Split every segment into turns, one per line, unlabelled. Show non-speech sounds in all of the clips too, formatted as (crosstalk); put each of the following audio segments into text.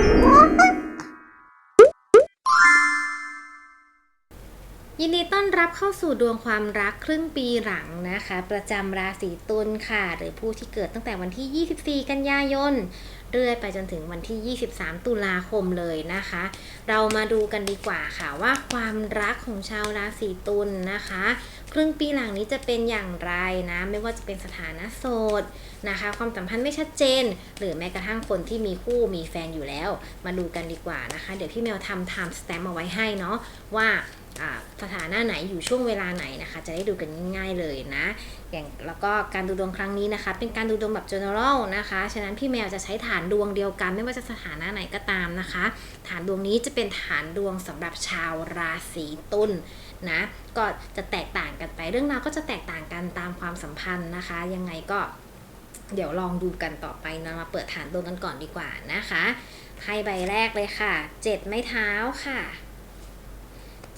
Whoa! (laughs) ยินดีต้อนรับเข้าสู่ดวงความรักครึ่งปีหลังนะคะ ประจำราศีตุลค่ะ หรือผู้ที่เกิดตั้งแต่วันที่ 24 กันยายนเรื่อยไปจนถึงวันที่ 23 ตุลาคมเลยนะคะ เรามาดูกันดีกว่าค่ะว่าความรักของชาวราศีตุลนะคะ ครึ่งปีหลังนี้จะเป็นอย่างไรนะ ไม่ว่าจะเป็นสถานะโสดนะคะ ความสัมพันธ์ไม่ชัดเจน หรือแม้กระทั่งคนที่มีคู่มีแฟนอยู่แล้ว มาดูกันดีกว่านะคะ เดี๋ยวพี่แมวทำ time stamp เอาไว้ให้เนาะว่า สถานะไหนอยู่ช่วงเวลาไหนนะคะ จะได้ดูกันง่ายๆเลยนะ อย่างแล้วก็การดูดวงครั้งนี้นะคะ เป็นการดูดวงแบบ general นะคะ ฉะนั้นพี่แมวจะใช้ฐานดวงเดียวกัน ไม่ว่าจะสถานะไหนก็ตามนะคะ ฐานดวงนี้จะเป็นฐานดวงสำหรับชาวราศีตุลนะ ก็จะแตกต่างกันไป เรื่องราวก็จะแตกต่างกันตามความสัมพันธ์นะคะ ยังไงก็เดี๋ยวลองดูกันต่อไปนะมาเปิดฐานดวงกันก่อนดีกว่านะคะไพ่ใบแรกเลยค่ะ เจ็ดไม้เท้าค่ะ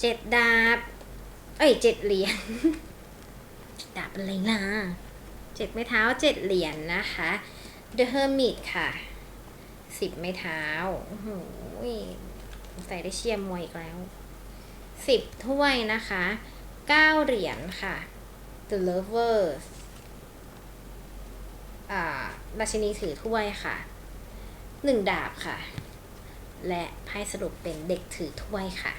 เจ็ดดาบ เอ้ยเจ็ดเหรียญดาบอะไรนะเจ็ดไม้เท้าเจ็ดเหรียญนะคะ The Hermit ค่ะสิบไม้เท้าโอ้โหใส่ได้เชียร์มวยอีกแล้วสิบถ้วยนะคะเก้าเหรียญค่ะ The Lovers อ่าราชินีถือถ้วยค่ะหนึ่งดาบค่ะ และไพ่สรุปเป็นเด็กถือถ้วยค่ะ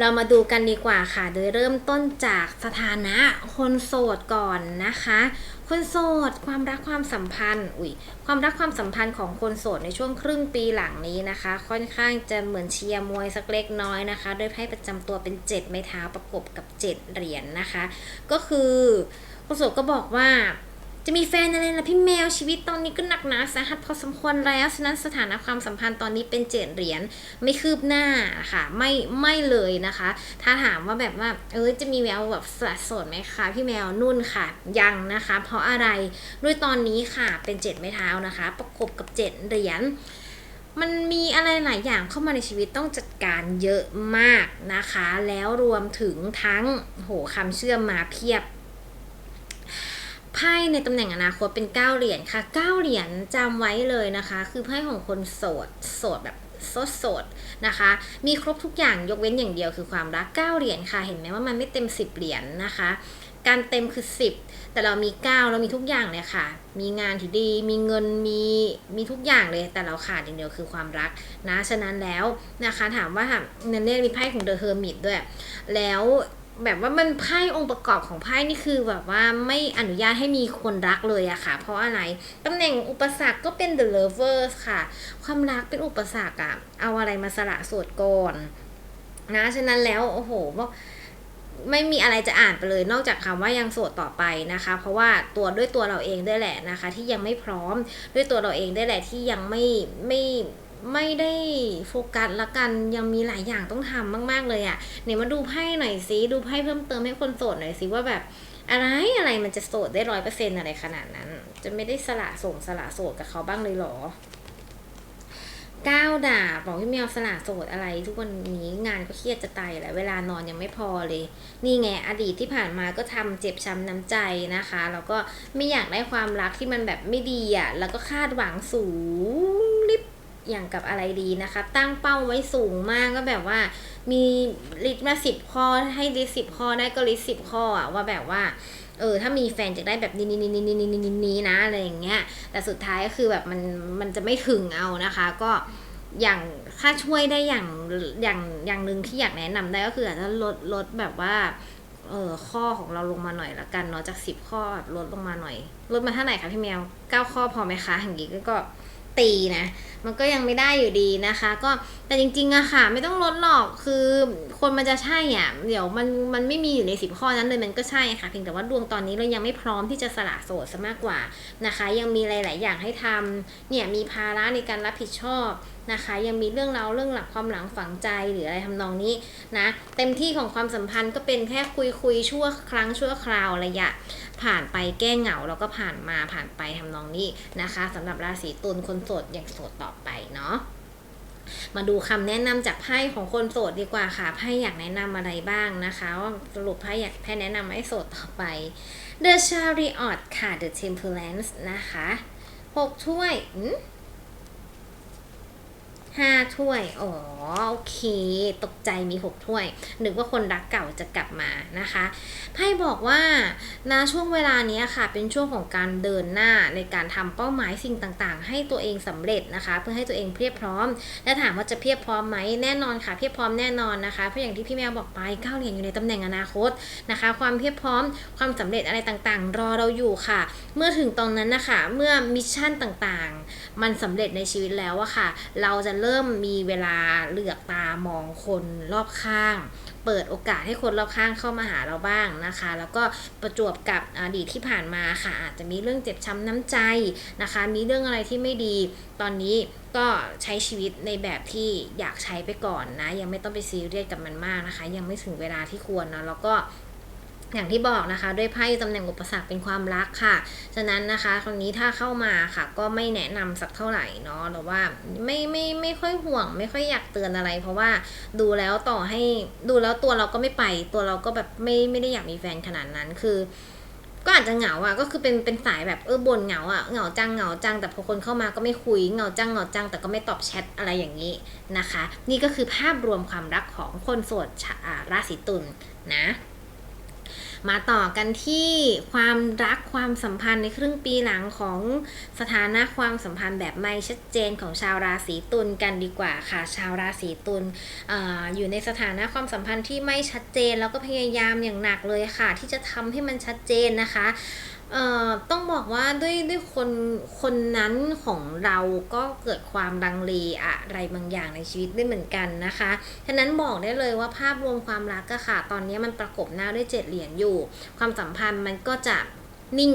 เรามาดูกันดีกว่าค่ะ โดยเริ่มต้นจากสถานะคนโสดก่อนนะคะ คนโสดความรักความสัมพันธ์อุ้ยความรักความสัมพันธ์ของคนโสดในช่วงครึ่งปีหลังนี้นะคะ ค่อนข้างจะเหมือนเชียร์มวยสักเล็กน้อยนะคะโดยไพ่ประจำตัวเป็นเจ็ดไม้เท้าประกบกับเจ็ดเหรียญนนะคะ ก็คือคนโสดก็บอกว่า จะมีแฟนอะไรล่ะพี่แมวชีวิตตอนนี้ก็หนักหนาสาหัสพอสมควรแล้วฉะนั้นสถานะความสัมพันธ์ตอนนี้เป็นเจ็ดเหรียญไม่คืบหน้าค่ะ ไม่ไม่เลยนะคะ ถ้าถามว่าแบบว่าเออจะมีแววแบบสละโสดไหมคะพี่แมวนุ่นค่ะ ยังนะคะ เพราะอะไรด้วยตอนนี้ค่ะเป็นเจ็ดไม้เท้านะคะ ประกบกับเจ็ดเหรียญมันมีอะไรหลายอย่างเข้ามาในชีวิตต้องจัดการเยอะมากนะคะ แล้วรวมถึงทั้งโหคำเชื่อมมาเพียบ ไพ่ในตำแหน่งอนาคตเป็น9เหรียญค่ะ9เหรียญจำไว้เลยนะคะ คือไพ่ของคนโสดโสดแบบโสดโสดนะคะ มีครบทุกอย่างยกเว้นอย่างเดียวคือความรัก9เหรียญค่ะ เห็นไหมว่ามันไม่เต็ม10เหรียญนะคะ การเต็มคือ10แต่เรามี9เรามีทุกอย่างเลยค่ะ มีงานที่ดี มีเงินมีมีทุกอย่างเลย แต่เราขาดอย่างเดียวคือความรักนะ ฉะนั้นแล้วนะคะถามว่าเนเน่มีไพ่ของเดอะเฮอร์มิตด้วย แล้ว แบบว่ามันไพ่องค์ประกอบของไพ่นี่คือแบบว่าไม่อนุญาตให้มีคนรักเลยอะค่ะ เพราะอะไรตำแหน่งอุปสรรคก็เป็น the lovers ค่ะ ความรักเป็นอุปสรรคอะเอาอะไรมาสละโสดก่อนนะฉะนั้นแล้วโอ้โหว่าไม่มีอะไรจะอ่านไปเลยนอกจากคำว่ายังโสดต่อไปนะคะ เพราะว่าตัวด้วยตัวเราเองด้วยแหละนะคะ ที่ยังไม่พร้อมด้วยตัวเราเองด้วยแหละที่ยังไม่ไม่ ไม่ได้โฟกัสละกันยังมีหลายอย่างต้องทำมาก ๆเลยอะ่ะเนี่ยมาดูไพ่หน่อยสิดูไพ่เพิ่มเติมให้คนโสดหน่อยสิว่าแบบอะไรอะไรมันจะโสดได้ร้อยเปอร์เซ็นอะไรขนาดนั้น จะไม่ได้สละส่งสละโสดกับเขาบ้างเลยหรอก้าวดาบบอกพี่แมวสละโสดอะไร ทุกวันนี้งานก็เครียดจะตายแหละเวลานอนยังไม่พอเลย นี่ไงอดีตที่ผ่านมาก็ทำเจ็บช้ำน้ำใจนะคะ แล้วก็ไม่อยากได้ความรักที่มันแบบไม่ดีอะ่ะแล้วก็คาดหวังสูง อย่างกับอะไรดีนะคะ ตั้งเป้าไว้สูงมากก็แบบว่า มีลิสต์มาสิบข้อให้ลิสิบข้อได้ก็ลิสิบข้ออะว่าแบบว่าเออถ้ามีแฟนจะได้แบบนี้นี้นี้นี้นี้นี้นี้นะอะไรอย่างเงี้ยแต่สุดท้ายก็คือแบบมันมันจะไม่ถึงเอานะคะ ก็อย่างถ้าช่วยได้อย่างอย่างอย่างหนึ่งที่อยากแนะนำได้ก็คืออาจจะลดลดแบบว่าเออข้อของเราลงมาหน่อยละกันเนาะจากสิบข้อลดลงมาหน่อย ลดมาเท่าไหร่คะพี่แมวเก้าข้อพอไหมคะอย่างนี้ก็ ตีนะ มันก็ยังไม่ได้อยู่ดีนะคะ ก็แต่จริงๆอะค่ะ ไม่ต้องลดหรอกคือคนมันจะใช่อะเดี๋ยวมันมันไม่มีอยู่ในสิบข้อนั้นเลยมันก็ใช่ค่ะเพียงแต่ว่าดวงตอนนี้เรายังไม่พร้อมที่จะสละโสดซะมากกว่านะคะ ยังมีหลาย ๆ อย่างให้ทำเนี่ยมีภาระในการรับผิดชอบนะคะ ยังมีเรื่องราวเรื่องหลักความหลังฝังใจหรืออะไรทำนองนี้นะ เต็มที่ของความสัมพันธ์ก็เป็นแค่คุยคุยชั่วครั้งชั่วคราวระยะ ผ่านไปแก้เหงาแล้วก็ผ่านมาผ่านไปทำนองนี้นะคะสำหรับราศีตุลคนโสดอย่างโสดต่อไปเนาะมาดูคำแนะนำจากไพ่ของคนโสดดีกว่าค่ะไพ่อยากแนะนำอะไรบ้างนะคะว่าสรุปไพ่อยากไพ่แนะนำให้โสดต่อไป The Chariot ค่ะ The Temperance นะคะหกถ้วยอื ห้าถ้วย อ๋อ โอเค ตกใจมีหกถ้วย นึกว่าคนรักเก่าจะกลับมานะคะ ไพ่บอกว่าณช่วงเวลานี้ค่ะ เป็นช่วงของการเดินหน้าในการทำเป้าหมายสิ่งต่างๆ ให้ตัวเองสำเร็จนะคะ เพื่อให้ตัวเองเพียบพร้อม และถามว่าจะเพียบพร้อมไหม แน่นอนค่ะ เพียบพร้อมแน่นอนนะคะ เพราะอย่างที่พี่แมวบอกไปเก้าเหรียญอยู่ในตำแหน่งอนาคตนะคะ ความเพียบพร้อม ความสำเร็จอะไรต่างๆ รอเราอยู่ค่ะ เมื่อถึงตอนนั้นนะคะ เมื่อมิชชั่นต่างๆ มันสำเร็จในชีวิตแล้วอะค่ะ เราจะเริ่มมีเวลาเหลือกตามองคนรอบข้าง เปิดโอกาสให้คนรอบข้างเข้ามาหาเราบ้างนะคะ แล้วก็ประจวบกับอดีตที่ผ่านมาค่ะ อาจจะมีเรื่องเจ็บช้ำน้ำใจนะคะ มีเรื่องอะไรที่ไม่ดี ตอนนี้ก็ใช้ชีวิตในแบบที่อยากใช้ไปก่อนนะ ยังไม่ต้องไปซีเรียสกับมันมากนะคะ ยังไม่ถึงเวลาที่ควรนะแล้วก็ อย่างที่บอกนะคะด้วยไพ่ตำแหน่งอุปสรรคเป็นความรักค่ะ ฉะนั้นนะคะครั้งนี้ถ้าเข้ามาค่ะ ก็ไม่แนะนำสักเท่าไหร่เนาะหรือว่าไม่ไม่ไม่ค่อยห่วง ไม่ค่อยอยากเตือนอะไร เพราะว่าดูแล้วต่อให้ดูแล้วตัวเราก็ไม่ไป ตัวเราก็แบบไม่ไม่ได้อยากมีแฟนขนาดนั้นคือ ก็อาจจะเหงาอะก็คือเป็นเป็นสายแบบเออบ่นเหงาอะเหงาจังเหงาจังแต่พอคนเข้ามาก็ไม่คุยเหงาจังเหงาจังแต่ก็ไม่ตอบแชทอะไรอย่างนี้นะคะ นี่ก็คือภาพรวมความรักของคนโสดราศีตุลนะ มาต่อกันที่ความรักความสัมพันธ์ในครึ่งปีหลังของสถานะความสัมพันธ์แบบไม่ชัดเจนของชาวราศีตุลกันดีกว่าค่ะ ชาวราศีตุลอออยู่ในสถานะความสัมพันธ์ที่ไม่ชัดเจนแล้วก็พยายามอย่างหนักเลยค่ะ ที่จะทำให้มันชัดเจนนะคะ เอ่อต้องบอกว่าด้วยด้วยคนคนนั้นของเราก็เกิดความดังเลอะไรบางอย่างในชีวิตด้วยเหมือนกันนะคะฉะนั้นบอกได้เลยว่าภาพรวมความรักก็ค่ะ ตอนนี้มันประกบหน้าด้วยเจ็ดเหรียญอยู่ ความสัมพันธ์มันก็จะนิ่ง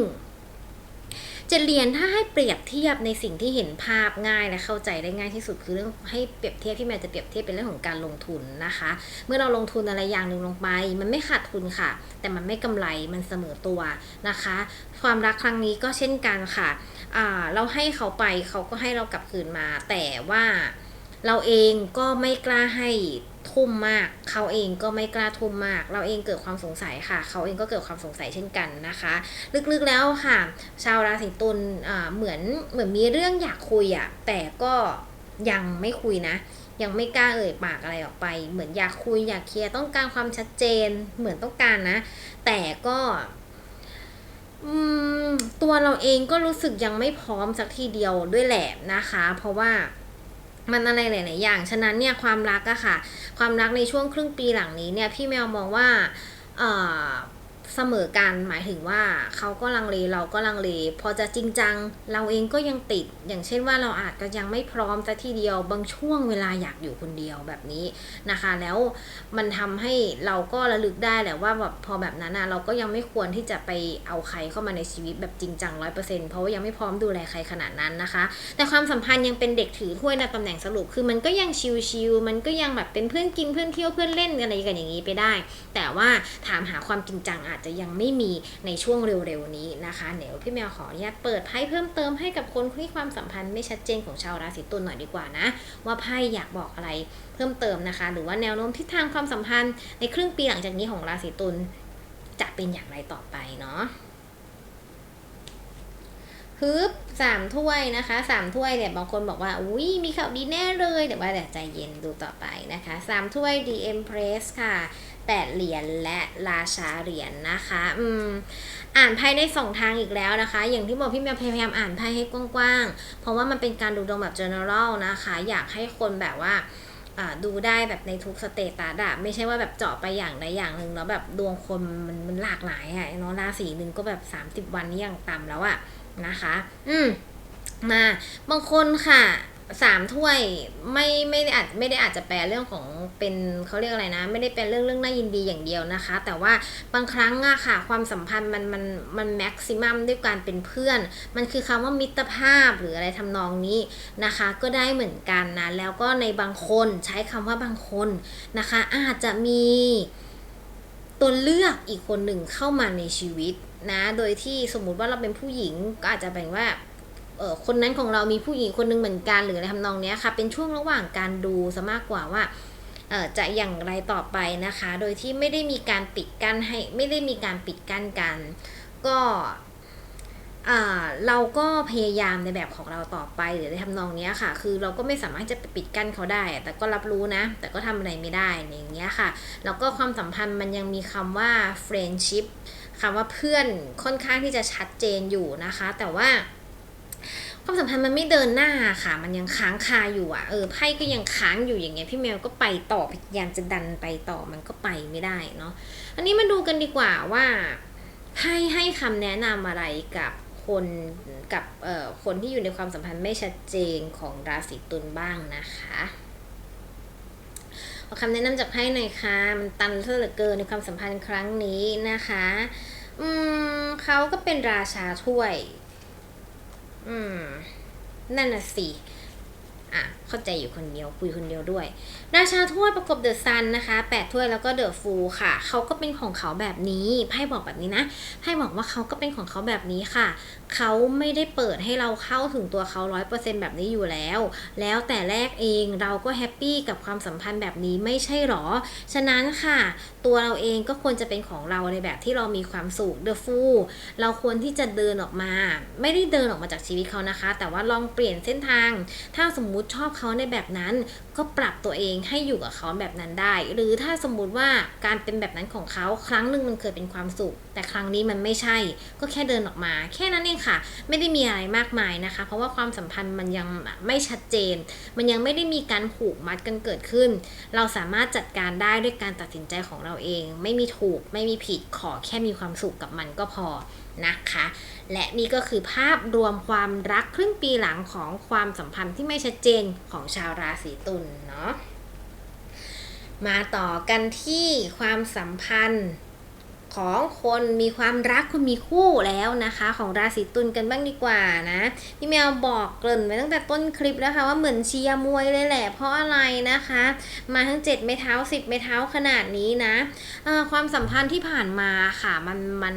จ็ดเรียญถ้าให้เปรียบเทียบในสิ่งที่เห็นภาพง่ายและเข้าใจได้ง่ายที่สุดคือเรื่องให้เปรียบเทียบที่แม่จะเปรียบเทียบเป็นเรื่องของการลงทุนนะคะ เมื่อเราลงทุนอะไรอย่างหนึ่งลงไป มันไม่ขาดทุนค่ะ แต่มันไม่กำไรมันเสมอตัวนะคะ ความรักครั้งนี้ก็เช่นกันค่ะเราให้เขาไปเขาก็ให้เรากลับคืนมา แต่ว่าเราเองก็ไม่กล้าให้ ทุ่มมาก เขาเองก็ไม่กล้าทุ่มมาก เราเองเกิดความสงสัยค่ะ เขาเองก็เกิดความสงสัยเช่นกันนะคะ ลึกๆแล้วค่ะ ชาวราศีตุลเหมือนเหมือนมีเรื่องอยากคุยอะแต่ก็ยังไม่คุยนะ ยังไม่กล้าเอ่ยปากอะไรออกไป เหมือนอยากคุยอยากเคลียร์ต้องการความชัดเจนเหมือนต้องการนะ แต่ก็ตัวเราเองก็รู้สึกยังไม่พร้อมสักทีเดียวด้วยแหละนะคะ เพราะว่า มันอะไรหลาย ๆ อย่าง ฉะนั้นเนี่ยความรักอะค่ะ ความรักในช่วงครึ่งปีหลังนี้เนี่ยพี่แมวมองว่าเอ่อ เสมอกันหมายถึงว่าเขาก็ลังเลเราก็ลังเลพอจะจริงจัง เราเองก็ยังติด อย่างเช่นว่าเราอาจจะยังไม่พร้อมสักทีเดียวบางช่วงเวลาอยากอยู่คนเดียวแบบนี้นะคะ แล้วมันทำให้เราก็ระลึกได้แหละว่าแบบพอแบบนั้นอะเราก็ยังไม่ควรที่จะไปเอาใครเข้ามาในชีวิตแบบจริงจังร้อยเปอร์เซ็นต์เพราะว่ายังไม่พร้อมดูแลใครขนาดนั้นนะคะ แต่ความสัมพันธ์ยังเป็นเด็กถือถ้วยในตำแหน่งสรุปคือมันก็ยังชิลๆมันก็ยังแบบเป็นเพื่อนกินเพื่อนเที่ยวเพื่อนเล่นอะไรกันอย่างนี้ไปได้ แต่ว่าถามหาความจริงจังอาจจะยังไม่มีในช่วงเร็วๆนี้นะคะเดี๋ยวพี่แมวขออนุญาตเปิดไพ่เพิ่มเติมให้กับคนที่ความสัมพันธ์ไม่ชัดเจนของชาวราศีตุลหน่อยดีกว่านะ ว่าไพ่อยากบอกอะไรเพิ่มเติมนะคะ หรือว่าแนวโน้มทิศทางความสัมพันธ์ในครึ่งปีหลังจากนี้ของราศีตุลจะเป็นอย่างไรต่อไปเนาะ ฮึบสามถ้วยนะคะสามถ้วยเนี่ยบางคนบอกว่าอุ้ยมีข่าวดีแน่เลยแต่ว่าเดี๋ยวใจเย็นดูต่อไปนะคะสามถ้วย The Empress ค่ะแปดเหรียญและราชาเหรียญนะคะอืมอ่านไพ่ได้สองทางอีกแล้วนะคะ อย่างที่บอกพี่แมวพยายามอ่านไพ่ให้กว้างๆ เพราะว่ามันเป็นการดูดวงแบบ general นะคะ อยากให้คนแบบว่าอ่าดูได้แบบในทุกสเตตัสอะไม่ใช่ว่าแบบเจาะไปอย่างใดอย่างหนึ่งแล้วแบบดวงคนมันมันหลากหลายอะเนาะราศีหนึ่งก็แบบ 30 วันนี่ยังต่ำแล้วอะ นะคะ อืมมาบางคนค่ะสามถ้วยไม่ไม่ได้อาจไม่ได้อาจจะแปลเรื่องของเป็นเขาเรียกอะไรนะ ไม่ได้เป็นเรื่องเรื่องน่ายินดีอย่างเดียวนะคะ แต่ว่าบางครั้งอะค่ะ ความสัมพันธ์มันมันมันแม็กซิมัมด้วยการเป็นเพื่อน มันคือคำว่ามิตรภาพหรืออะไรทำนองนี้นะคะ ก็ได้เหมือนกันนะ แล้วก็ในบางคนใช้คำว่าบางคนนะคะ อาจจะมีตัวเลือกอีกคนหนึ่งเข้ามาในชีวิต นะ โดยที่สมมุติว่าเราเป็นผู้หญิงก็อาจจะแบ่งว่าเออคนนั้นของเรามีผู้หญิงคนหนึงเหมือนกันหรืออะไรทำนองนี้ค่ะ เป็นช่วงระหว่างการดูซะมากกว่าว่าเออจะอย่างไรต่อไปนะคะ โดยที่ไม่ได้มีการปิดกั้นให้ไม่ได้มีการปิดกั้นกัน ก็เราก็พยายามในแบบของเราต่อไปหรือในทำนองนี้ค่ะ คือเราก็ไม่สามารถจะไปปิดกั้นเขาได้ แต่ก็รับรู้นะ แต่ก็ทำอะไรไม่ได้อย่างเงี้ยค่ะ แล้วก็ความสัมพันธ์มันยังมีคำว่า friendship คำว่าเพื่อนค่อนข้างที่จะชัดเจนอยู่นะคะ แต่ว่าความสัมพันธ์มันไม่เดินหน้าค่ะ มันยังค้างคาอยู่อะ เออ ไพ่ก็ยังค้างอยู่อย่างเงี้ย พี่แมวก็ไปต่อ พยายามจะดันไปต่อ มันก็ไปไม่ได้เนาะ อันนี้มาดูกันดีกว่าว่าไพ่ให้คำแนะนำอะไรกับคนกับ เอ่อ คนที่อยู่ในความสัมพันธ์ไม่ชัดเจนของราศีตุลบ้างนะคะขอคำแนะนำจากไพ่หน่อยค่ะ มันตันเหลือเกินในความสัมพันธ์ครั้งนี้นะคะ อืมเขาก็เป็นราชาถ้วย อืม นั่นน่ะสิ อะเข้าใจอยู่คนเดียวคุยคนเดียวด้วย ราชาถ้วยประกบเดอะซันนะคะแปดถ้วยแล้วก็เดอะฟูลค่ะเขาก็เป็นของเขาแบบนี้ไพ่บอกแบบนี้นะไพ่บอกว่าเขาก็เป็นของเขาแบบนี้ค่ะ เขาไม่ได้เปิดให้เราเข้าถึงตัวเขาร้อยเปอร์เซ็นแบบนี้อยู่แล้ว แล้วแต่แรกเองเราก็แฮปปี้กับความสัมพันธ์แบบนี้ไม่ใช่หรอ ฉะนั้นค่ะ ตัวเราเองก็ควรจะเป็นของเราในแบบที่เรามีความสุขเดอะฟูลเราควรที่จะเดินออกมา ไม่ได้เดินออกมาจากชีวิตเขานะคะ แต่ว่าลองเปลี่ยนเส้นทางถ้าสมมุติชอบเขาในแบบนั้น ก็ปรับตัวเองให้อยู่กับเขาแบบนั้นได้ หรือถ้าสมมุติว่าการเป็นแบบนั้นของเขาครั้งหนึ่งมันเคยเป็นความสุขแต่ครั้งนี้มันไม่ใช่ ก็แค่เดินออกมา แค่นั้นเองค่ะ ไม่ได้มีอะไรมากมายนะคะ เพราะว่าความสัมพันธ์มันยังไม่ชัดเจน มันยังไม่ได้มีการผูกมัดกันเกิดขึ้น เราสามารถจัดการได้ด้วยการตัดสินใจของเราเอง ไม่มีถูก ไม่มีผิด ขอแค่มีความสุขกับมันก็พอนะคะ และนี่ก็คือภาพรวมความรักครึ่งปีหลังของความสัมพันธ์ที่ไม่ชัดเจนของชาวราศีตุลเนาะ มาต่อกันที่ความสัมพันธ์ ของคนมีความรักคนมีคู่แล้วนะคะ ของราศีตุลกันบ้างดีกว่านะพี่แมวบอกเกริ่นไว้ตั้งแต่ต้นคลิปแล้วค่ะว่าเหมือนเชียร์มวยเลยแหละ เพราะอะไรนะคะ มาทั้ง 7 ไม้เท้า 10 ไม้เท้าขนาดนี้นะความสัมพันธ์ที่ผ่านมาค่ะมันมัน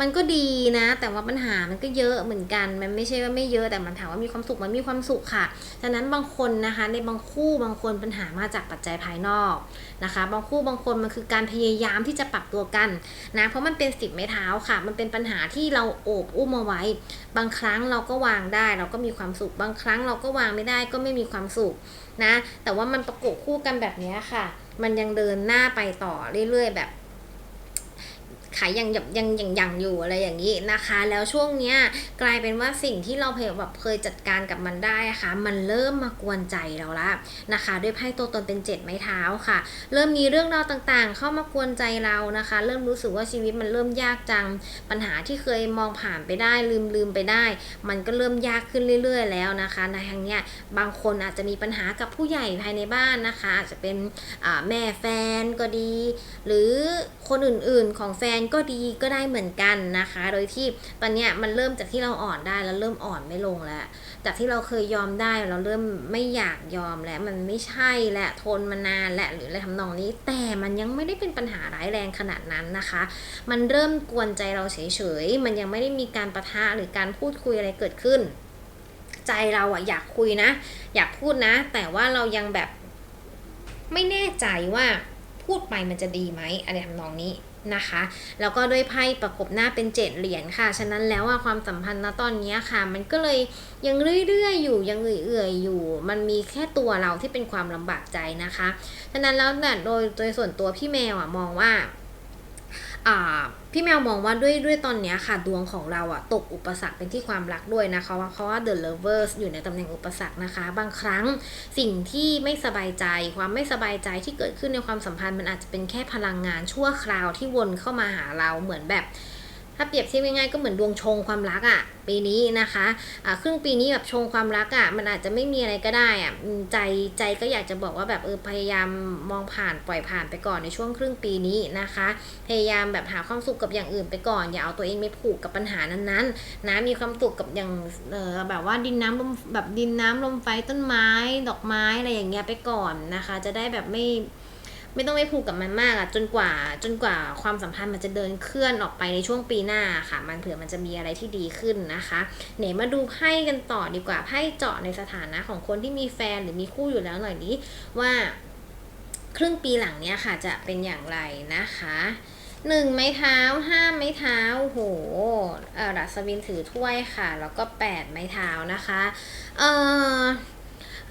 มันก็ดีนะ แต่ว่าปัญหามันก็เยอะเหมือนกัน มันไม่ใช่ว่าไม่เยอะแต่มันถามว่ามีความสุขมันมีความสุขค่ะฉะนั้นบางคนนะคะในบางคู่บางคนปัญหามาจากปัจจัยภายนอกนะคะ บางคู่บางคนมันคือการพยายามที่จะปรับตัวกันนะเพราะมันเป็นสิบไม้เท้าค่ะ มันเป็นปัญหาที่เราโอบอุ้มเอาไว้ บางครั้งเราก็วางได้ เราก็มีความสุข บางครั้งเราก็วางไม่ได้ก็ไม่มีความสุขนะ แต่ว่ามันประกบคู่กันแบบนี้ค่ะ มันยังเดินหน้าไปต่อเรื่อยๆแบบ ขายยังยังยังยังยังอยู่อะไรอย่างนี้นะคะ แล้วช่วงเนี้ยกลายเป็นว่าสิ่งที่เราเคยแบบเคยจัดการกับมันได้ค่ะมันเริ่มมากวนใจเราละนะคะ ด้วยไพ่ตัวตนเป็นเจ็ดไม้เท้าค่ะ เริ่มมีเรื่องราวต่างๆ เข้ามากวนใจเรานะคะ เริ่มรู้สึกว่าชีวิตมันเริ่มยากจังปัญหาที่เคยมองผ่านไปได้ลืมลืมไปได้ มันก็เริ่มยากขึ้นเรื่อย ๆ แล้วนะคะในทางเนี้ยบางคนอาจจะมีปัญหากับผู้ใหญ่ภายในบ้านนะคะ อาจจะเป็นแม่แฟนก็ดี หรือคนอื่นๆของแฟนก็ดีก็ได้เหมือนกันนะคะ โดยที่ตอนนี้มันเริ่มจากที่เราอ่อนได้แล้วเริ่มอ่อนไม่ลงแล้วจากที่เราเคยยอมได้เราเริ่มไม่อยากยอมแล้วมันไม่ใช่และทนมานานและหรืออะไรทำนองนี้ แต่มันยังไม่ได้เป็นปัญหาร้ายแรงขนาดนั้นนะคะ มันเริ่มกวนใจเราเฉยๆมันยังไม่ได้มีการประทะหรือการพูดคุยอะไรเกิดขึ้น ใจเราอะอยากคุยนะ อยากพูดนะ แต่ว่าเรายังแบบไม่แน่ใจว่าพูดไปมันจะดีไหมอะไรทำนองนี้ นะคะ แล้วก็ด้วยไพ่ประกบหน้าเป็นเจ็ดเหรียญค่ะ ฉะนั้นแล้วว่าความสัมพันธ์ณตอนนี้ค่ะ มันก็เลยยังเรื่อยๆ อยู่ยังเอื่อยๆอยู่ มันมีแค่ตัวเราที่เป็นความลำบากใจนะคะ ฉะนั้นแล้วเนี่ยโดยโดยส่วนตัวพี่แมวอะมองว่า พี่แมวมองว่าด้วยด้วยตอนนี้ค่ะดวงของเราอะตกอุปสรรคเป็นที่ความรักด้วยนะคะเพราะว่า The Lovers อยู่ในตำแหน่งอุปสรรคนะคะ บางครั้งสิ่งที่ไม่สบายใจ ความไม่สบายใจที่เกิดขึ้นในความสัมพันธ์มันอาจจะเป็นแค่พลังงานชั่วคราวที่วนเข้ามาหาเราเหมือนแบบ ถ้าเปรียบเทียบง่ายๆก็เหมือนดวงชงความรักอะ่ะปีนี้นะคะอ่าครึ่งปีนี้แบบชงความรักอะ่ะมันอาจจะไม่มีอะไรก็ได้อะ่ะใจใจก็อยากจะบอกว่าแบบเออพยายามมองผ่านปล่อยผ่านไปก่อนในช่วงครึ่งปีนี้นะคะ พยายามแบบหาความสุขกับอย่างอื่นไปก่อน อย่าเอาตัวเองไปผูกกับปัญหานั้นๆนะมีความสุขกับอย่างเออแบบว่าดินน้ำลมแบบดินน้ำลมไฟต้นไม้ ดอกไม้อะไรอย่างเงี้ยไปก่อนนะคะ จะได้แบบไม่ ไม่ต้องไปผูกกับมันมากอะจนกว่าจนกว่าความสัมพันธ์มันจะเดินเคลื่อนออกไปในช่วงปีหน้าค่ะ มันเผื่อมันจะมีอะไรที่ดีขึ้นนะคะเนมาดูไพ่กันต่อดีกว่าไพ่เจาะในสถานะของคนที่มีแฟนหรือมีคู่อยู่แล้วหน่อยนี้ว่าครึ่งปีหลังเนี้ยค่ะจะเป็นอย่างไรนะคะหนึ่งไม้เท้าห้าไม้เท้าโหเอ่อดัสวินถือถ้วยค่ะ แล้วก็แปดไม้เท้านะคะ เออ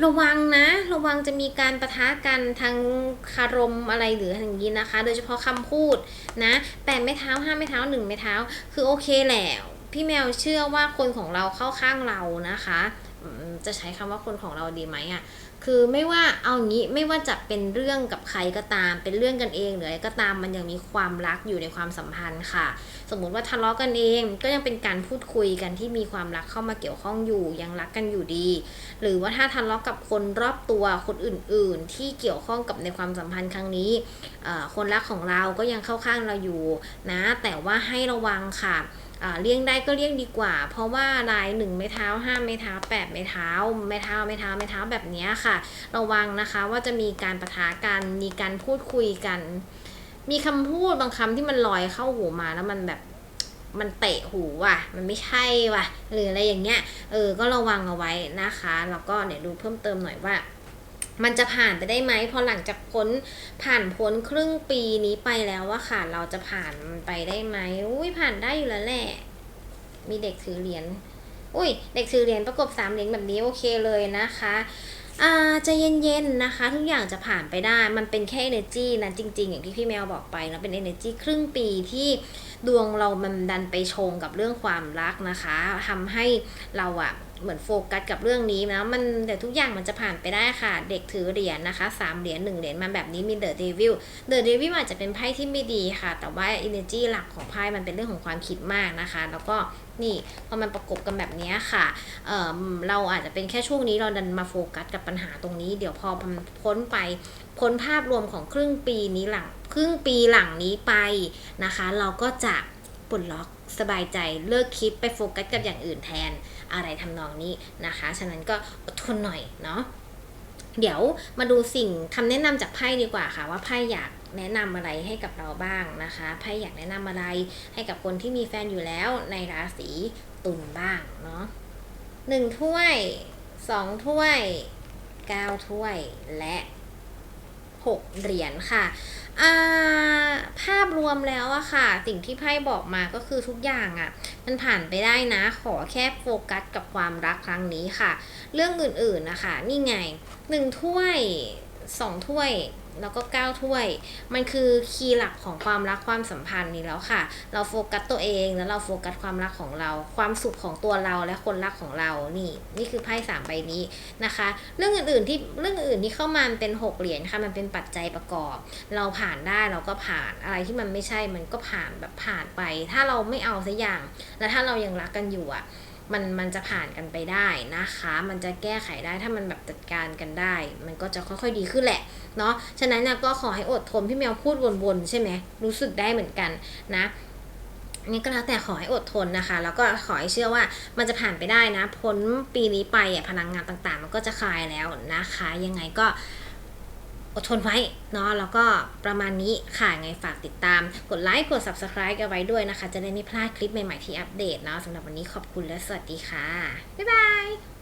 ระวังนะ ระวังจะมีการประทะกันทางคารมอะไรหรืออย่างนี้นะคะ โดยเฉพาะคำพูดนะแปดไม่เท้าห้าไม่เท้าหนึ่งไม่เท้า คือโอเคแหละพี่แมวเชื่อว่าคนของเราเข้าข้างเรานะคะ จะใช้คำว่าคนของเราดีไหมอะ่ะ คือไม่ว่าเอางี้ไม่ว่าจะเป็นเรื่องกับใครก็ตาม เป็นเรื่องกันเองหรืออะไรก็ตามมันยังมีความรักอยู่ในความสัมพันธ์ค่ะ สมมุติว่าทะเลาะกันเองก็ยังเป็นการพูดคุยกันที่มีความรักเข้ามาเกี่ยวข้องอยู่ยังรักกันอยู่ดี หรือว่าถ้าทะเลาะกับคนรอบตัวคนอื่น ๆ ที่เกี่ยวข้องกับในความสัมพันธ์ครั้งนี้คนรักของเราก็ยังเข้าข้างเราอยู่นะ แต่ว่าให้ระวังค่ะ เลี่ยงได้ก็เลี่ยงดีกว่า เพราะว่าลายหนึ่งไม้เท้าห้าไม้เท้าแปดไม้เท้าไม้เท้าไม้เท้าไม้เท้าแบบนี้ค่ะ ระวังนะคะว่าจะมีการประทะกันมีการพูดคุยกัน มีคำพูดบางคำที่มันลอยเข้าหูมาแล้วมันแบบมันเตะหูว่ะ มันไม่ใช่ว่ะ หรืออะไรอย่างเงี้ย เออ ก็ระวังเอาไว้นะคะ แล้วก็เดี๋ยวดูเพิ่มเติมหน่อยว่า มันจะผ่านไปได้ไหมพอหลังจากพ้นผ่านพ้นครึ่งปีนี้ไปแล้วว่าค่ะเราจะผ่านไปได้ไหมอุ้ยผ่านได้อยู่แล้วแหละ มีเด็กถือเหรียญอุ้ยเด็กถือเหรียญประกบสามเหรียญแบบนี้โอเคเลยนะคะอาจะเย็นๆนะคะ ทุกอย่างจะผ่านไปได้ มันเป็นแค่ energy นะจริง ๆ อย่างที่พี่แมวบอกไปนะเป็น energy ครึ่งปีที่ดวงเรามันดันไปชงกับเรื่องความรักนะคะทำให้เราอะ เหมือนโฟกัสกับเรื่องนี้นะมันแต่ทุกอย่างมันจะผ่านไปได้ค่ะ เด็กถือเหรียญนะคะสามเหรียญหนึ่งเหรียญมาแบบนี้มีเดอะเดวิลเดอะเดวิลอาจจะเป็นไพ่ที่ไม่ดีค่ะ แต่ว่า energy หลักของไพ่มันเป็นเรื่องของความคิดมากนะคะ แล้วก็นี่พอมันประกบกันแบบนี้ค่ะเเราอาจจะเป็นแค่ช่วงนี้เราดันมาโฟกัสกับปัญหาตรงนี้ เดี๋ยวพอมันพ้นไปพ้นภาพรวมของครึ่งปีนี้หลังครึ่งปีหลังนี้ไปนะคะ เราก็จะ ปลดล็อกสบายใจเลิกคิดไปโฟกัสกับอย่างอื่นแทนอะไรทำนองนี้นะคะ ฉะนั้นก็อดทนหน่อยเนาะเดี๋ยวมาดูสิ่งคำแนะนำจากไพ่ดีกว่าค่ะ ว่าไพ่อยากแนะนำอะไรให้กับเราบ้างนะคะไพ่อยากแนะนำอะไรให้กับคนที่มีแฟนอยู่แล้วในราศีตุลบ้างเนาะหนึ่งถ้วยสองถ้วยเก้าถ้วยและหกเหรียญค่ะ ภาพรวมแล้วอะค่ะ สิ่งที่ไพ่บอกมาก็คือทุกอย่างอะมันผ่านไปได้นะ ขอแค่โฟกัสกับความรักครั้งนี้ค่ะ เรื่องอื่นๆนะคะ นี่ไงหนึ่งถ้วยสองถ้วย แล้วก็เก้าถ้วย มันคือคีย์หลักของความรักความสัมพันธ์นี้แล้วค่ะ เราโฟกัสตัวเองแล้วเราโฟกัสความรักของเรา ความสุขของตัวเราและคนรักของเรา นี่ นี่คือไพ่สามใบนี้นะคะ เรื่องอื่นๆที่เรื่องอื่นที่เข้ามามันเป็นหกเหรียญค่ะ มันเป็นปัจจัยประกอบ เราผ่านได้เราก็ผ่าน อะไรที่มันไม่ใช่ มันก็ผ่านแบบผ่านไป ถ้าเราไม่เอาสักอย่าง แล้วถ้าเรายังรักกันอยู่อะ มันมันจะผ่านกันไปได้นะคะ มันจะแก้ไขได้ถ้ามันแบบจัดการกันได้ มันก็จะค่อยๆดีขึ้นแหละเนาะฉะนั้นนะก็ขอให้อดทนพี่แมวพูดวนๆใช่ไหมรู้สึกได้เหมือนกันนะนี่ก็แล้วแต่ขอให้อดทนนะคะ แล้วก็ขอให้เชื่อว่ามันจะผ่านไปได้นะพ้นปีนี้ไปอะพลังงานต่างๆ มันก็จะคลายแล้วนะคะ ยังไงก็ อดทนไว้เนาะแล้วก็ประมาณนี้ค่ะไงฝากติดตาม กดไลค์กด subscribe กันไว้ด้วยนะคะ จะได้ไม่พลาดคลิปใหม่ๆที่อัปเดตเนาะสำหรับวันนี้ขอบคุณและสวัสดีค่ะ บ๊ายบาย